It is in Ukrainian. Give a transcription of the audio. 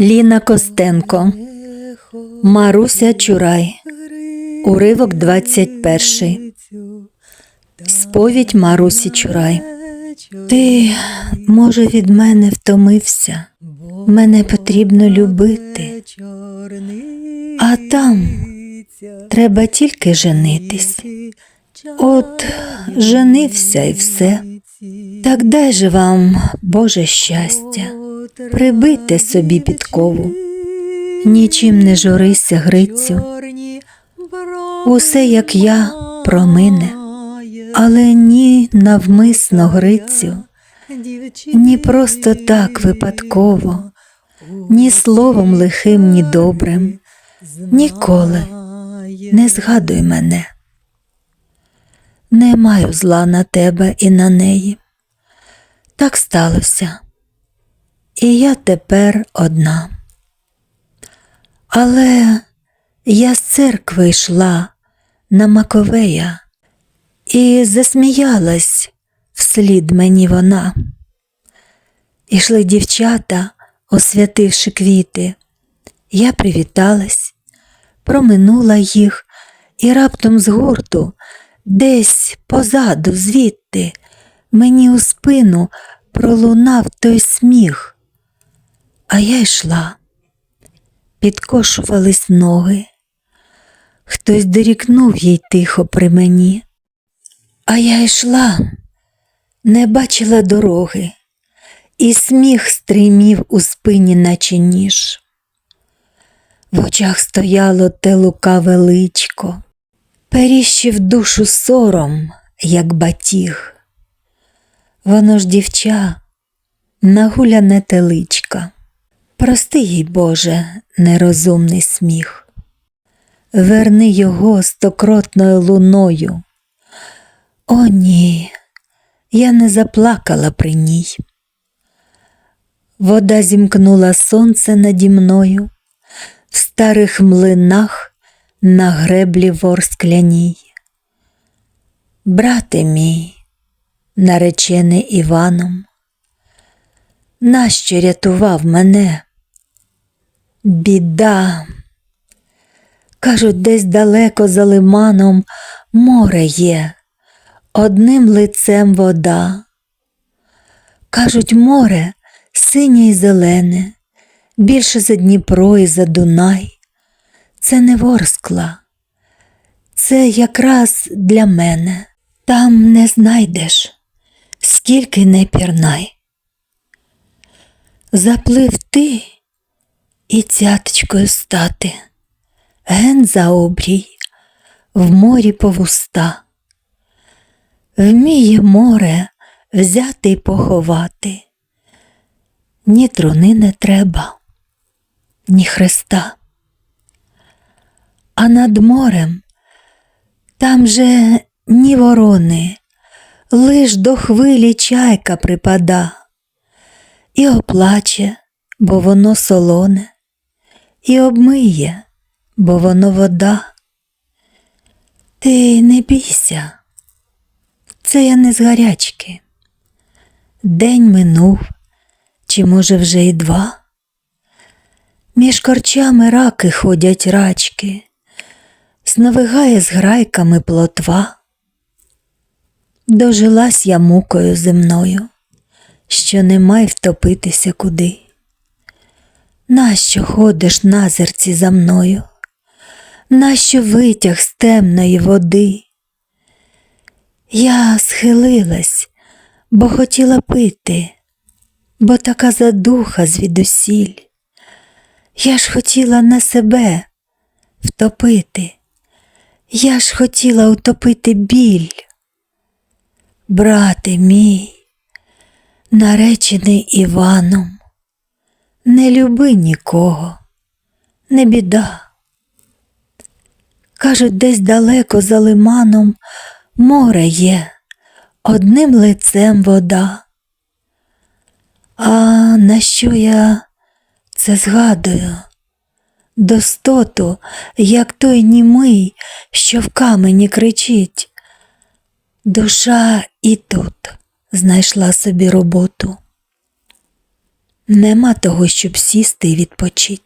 Ліна Костенко, Маруся Чурай, уривок 21. Сповідь Марусі Чурай. Ти, може, від мене втомився, мене потрібно любити, а там треба тільки женитись. От женився і все. Так дай же вам, Боже щастя, прибити собі підкову. Нічим не журися, Грицю, усе, як я, промине, але ні навмисно, Грицю, ні просто так випадково, ні словом лихим, ні добрим, ніколи не згадуй мене. Не маю зла на тебе і на неї. Так сталося. І я тепер одна. Але я з церкви йшла на Маковея і засміялась вслід мені вона. Ішли дівчата, освятивши квіти. Я привіталась, проминула їх і раптом з гурту, десь позаду, звідти, мені у спину пролунав той сміх. А я йшла, підкошувались ноги. Хтось дорікнув їй тихо при мені. А я йшла, не бачила дороги, і сміх стримів у спині, наче ніж. В очах стояло те лукаве личко, періщив душу сором, як батіг. Воно ж дівча, нагуляне теличка. Прости їй, Боже, нерозумний сміх. Верни його стокротною луною. О, ні, я не заплакала при ній. Вода зімкнула сонце наді мною, в старих млинах на греблі вор скляній. Брате мій, наречений Іваном, нащо рятував мене? Біда. Кажуть, десь далеко за лиманом море є, одним лицем вода. Кажуть, море синє й зелене, більше за Дніпро і за Дунай. Це не ворскла, це якраз для мене. Там не знайдеш, скільки не пірнай. Заплив ти і цяточкою стати, ген за обрій, в морі по вуста. Вміє море взяти й поховати, ні труни не треба, ні хреста. А над морем там же ні ворони, лиш до хвилі чайка припада і оплаче, бо воно солоне, і обмиє, бо воно вода. Ти не бійся, це я не з гарячки. День минув, чи, може, вже й два. Між корчами раки ходять рачки, сновигає з грайками плотва. Дожилась я мукою земною, що не май втопитися куди. Нащо ходиш на зерці за мною? Нащо витяг з темної води? Я схилилась, бо хотіла пити, бо така задуха звідусіль. Я ж хотіла на себе втопити, я ж хотіла утопити біль. Брате мій, наречений Іваном, не люби нікого, не біда. Кажуть, десь далеко за лиманом море є, одним лицем вода. А на що я це згадую? Достоту, як той німий, що в камені кричить. Душа і тут знайшла собі роботу. Нема того, щоб сісти і відпочить.